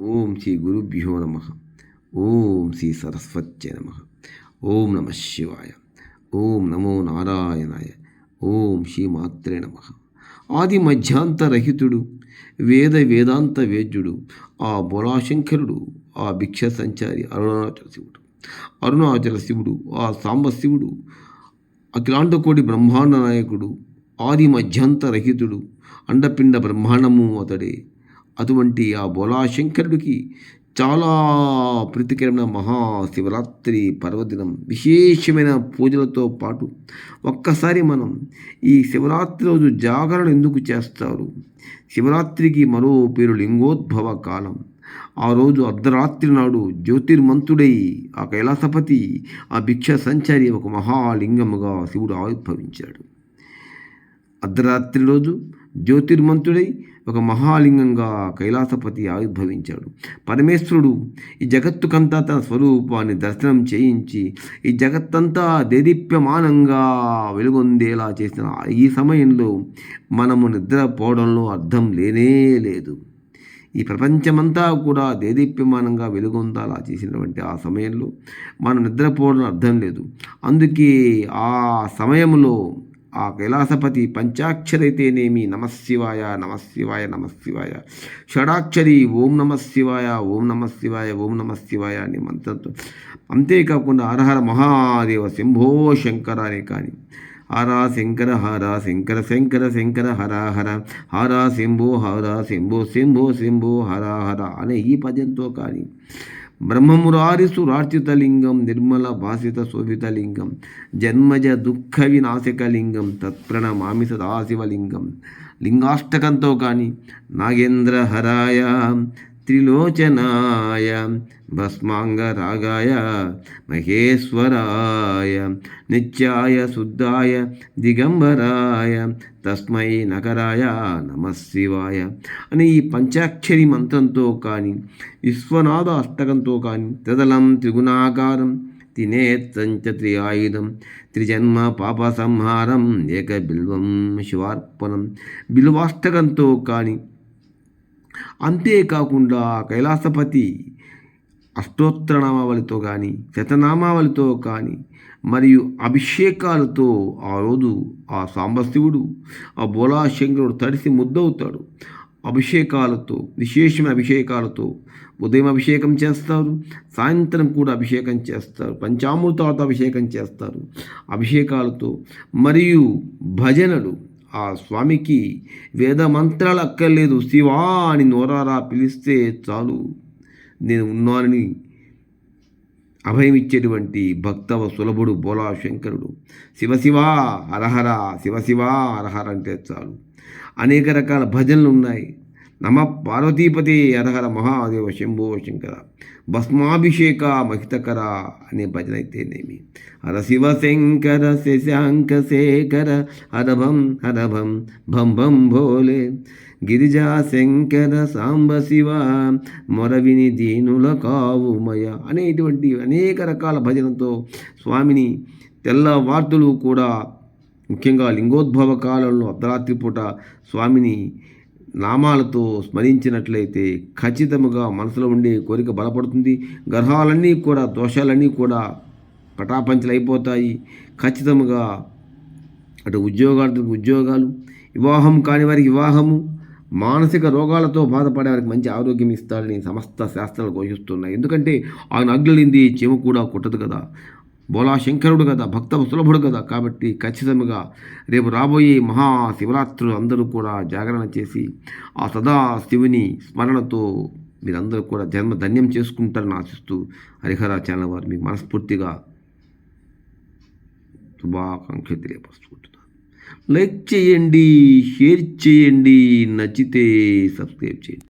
ఓం శ్రీ గురుభ్యో నమ. ఓం శ్రీ సరస్వత్య నమ. ఓం నమ శివాయ. ఓం నమో నారాయణాయ. ఓం శ్రీ మాత్రే నమ. ఆది మధ్యాంతరహితుడు వేద వేదాంత వేద్యుడు ఆ బోలాశంకరుడు ఆ భిక్ష సంచారి అరుణాచల శివుడు. అరుణాచల శివుడు ఆ సాంబ శివుడు అఖిలాండకోటి బ్రహ్మాండ నాయకుడు ఆది మధ్యంతరహితుడు అండపిండ బ్రహ్మాండము అతడే. అటువంటి ఆ బోలాశంకరుడికి చాలా ప్రీతికరమైన మహాశివరాత్రి పర్వదినం విశేషమైన పూజలతో పాటు ఒక్కసారి మనం ఈ శివరాత్రి రోజు జాగరణ ఎందుకు చేస్తారు? శివరాత్రికి మరో పేరు లింగోద్భవ కాలం. ఆ రోజు అర్ధరాత్రి నాడు జ్యోతిర్మంతుడై ఆ కైలాసపతి ఆ భిక్ష సంచారి ఒక మహాలింగముగా శివుడు ఆవిర్భవించాడు. అర్ధరాత్రి రోజు జ్యోతిర్మంతుడై ఒక మహాలింగంగా కైలాసపతి ఆవిర్భవించాడు. పరమేశ్వరుడు ఈ జగత్తుకంతా తన స్వరూపాన్ని దర్శనం చేయించి ఈ జగత్తంతా దేదీప్యమానంగా వెలుగొందేలా చేసిన ఈ సమయంలో మనము నిద్రపోవడంలో అర్థం లేనే లేదు. ఈ ప్రపంచమంతా కూడా దేదీప్యమానంగా వెలుగొందాలా చేసినటువంటి ఆ సమయంలో మనం నిద్రపోవడం అర్థం లేదు. అందుకే ఆ సమయంలో ఆ కైలాసపతి పంచాక్షరైతేనేమి నమశివాయ నమశివాయ నమశివాయ షడాక్షరి ఓం నమశివాయ ఓం నమశివాయ ఓం నమశివాయ అని మంత్రంతో. అంతేకాకుండా హరహర మహాదేవ శంభో శంకర అనే కానీ. హర శంకర హర శంకర శంకర శంకర హర హర. హర శంభో హర శంభో శంభో శంభో హర హర అనే ఈ పద్యంతో కానీ. బ్రహ్మమురారిసు రార్చితలింగం నిర్మల భాసిత శోభితలింగం జన్మజ దుఃఖ వినాశకలింగం తత్ప్రణమామి సదాశివలింగం లింగాష్టకంతో కానీ నాగేంద్ర హరాయ త్రిలోచనాయ భస్మాంగరాగాయ మహేశ్వరాయ నిత్యాయ శుద్ధాయ దిగంబరాయ తస్మై నగరాయ నమశివాయ అని ఈ పంచాక్షరి మంత్రంతో కానీ విశ్వనాథ అష్టకంతో కానీ తదలం త్రిగుణాకారం తినేత్తంచ త్రియాయుధం త్రిజన్మ పాప సంహారం ఏక బిల్వం శివార్పణం బిల్వాష్టకంతో కానీ అంతేకాకుండా కైలాసపతి అష్టోత్తరనామావళితో కానీ శతనామావళితో కానీ మరియు అభిషేకాలతో ఆ రోజు ఆ సాంబశివుడు ఆ బోలాశంకరుడు తడిసి ముద్దవుతాడు. అభిషేకాలతో విశేషమైన అభిషేకాలతో ఉదయం అభిషేకం చేస్తారు సాయంత్రం కూడా అభిషేకం చేస్తారు పంచామృతాలతో అభిషేకం చేస్తారు. అభిషేకాలతో మరియు భజనలు ఆ స్వామికి వేద మంత్రాలు అక్కర్లేదు శివా అని నోరారా పిలిస్తే చాలు. నేను ఉన్నానని అభయం ఇచ్చేటువంటి భక్తవ సులభుడు బోలా శంకరుడు శివశివ హరహర శివశివ హరహర అంటే చాలు. అనేక రకాల భజనలు ఉన్నాయి నమ పార్వతీపతి అరహర మహాదేవ శంభో శంకర. భస్మాభిషేక మహితకర అనే భజన అయితేనేమి హర శివశంకర శశాంక శేఖర హరభం హరభం భం భం భోలే. గిరిజా శంకర సాంబ శివ మొరవిని దీనుల కావుమయ అనేటువంటి అనేక రకాల భజనతో స్వామిని తెల్లవార్తులు కూడా ముఖ్యంగా లింగోద్భవ కాలంలో అర్ధరాత్రి పూట స్వామిని నామాలతో స్మరించినట్లయితే ఖచ్చితముగా మనసులో ఉండే కోరిక బలపడుతుంది. గ్రహాలన్నీ కూడా దోషాలన్నీ కూడా పటాపంచలు అయిపోతాయి ఖచ్చితంగా అటు ఉద్యోగార్థులకు ఉద్యోగాలు వివాహం కాని వారికి వివాహము మానసిక రోగాలతో బాధపడే వారికి మంచి ఆరోగ్యం ఇస్తాడని సమస్త శాస్త్రాలు ఘోషిస్తున్నాయి. ఎందుకంటే ఆయన అగ్నిలింది చెము కూడా కుట్టదు కదా. బోలా శంకరుడు కదా భక్త సులభుడు కదా కాబట్టి ఖచ్చితంగా రేపు రాబోయే మహా శివరాత్రులు అందరూ కూడా జాగరణ చేసి ఆ సదా శివుని స్మరణతో మీరందరూ కూడా జన్మ ధన్యం చేసుకుంటారని ఆశిస్తూ హరిహర ఛానల్ వారు మీకు మనస్ఫూర్తిగా శుభాకాంక్షలు తెలియపరుచుకుంటున్నారు లైక్ చేయండి షేర్ చేయండి నచ్చితే సబ్స్క్రైబ్ చేయండి.